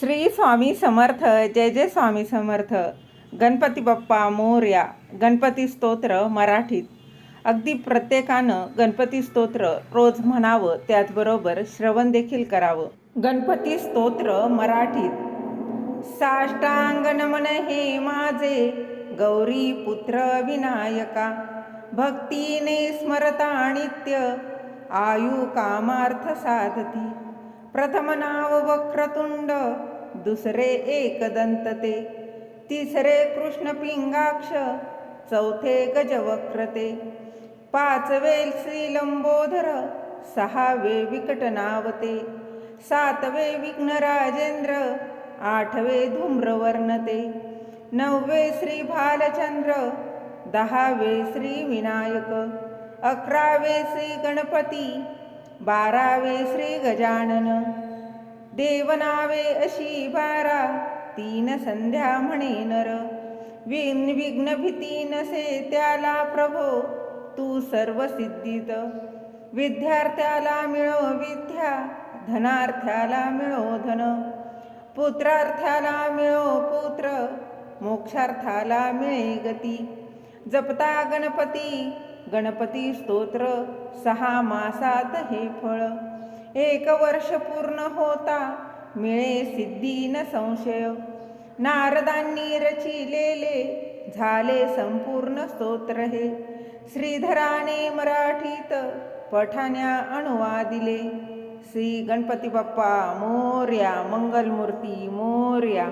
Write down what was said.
श्री स्वामी समर्थ जय जय स्वामी समर्थ. गणपती बाप्पा मोर्या गणपती स्तोत्र मराठीत. अगदी प्रत्येकानं गणपती स्तोत्र रोज म्हणावं त्याचबरोबर श्रवण देखील करावं. गणपती स्तोत्र मराठीत. साष्टांग नमन हे माझे गौरी पुत्र विनायका. भक्तीने स्मरता नित्य आयु कामार्थ साधती. प्रथम नाव वक्रतुंड दुसरे एकदंत ते तिसरे कृष्ण पिंगाक्ष चौथे गजवक्रते पाचवे श्रीलंबोधर सहावे विकटनावते सातवे विघ्नराजेंद्र आठवे धूम्रवर्णते नववे श्री भालचंद्र दहावे श्री विनायक अकरावे श्री गणपती बारावे श्री गजानन. देवनावे अशी बारा तीन संध्या म्हणे नर. विन विघ्न भीती नसे त्याला प्रभो तू सर्व सिद्धित. विद्यार्थ्याला मिळो विद्या धनार्थ्याला मिळो धन. पुत्रार्थ्याला मिळो पुत्र मोक्षार्थाला मिळे गती. जपता गणपती गणपती स्तोत्र सहा मासात हे फळ. एक वर्ष पूर्ण होता मिळे सिद्धी न संशय. नारदांनी रचिलेले झाले संपूर्ण स्तोत्र हे. श्रीधराने मराठीत पठाण्या अनुवादिले श्री गणपती बाप्पा मोर्या मंगलमूर्ती मोर्या.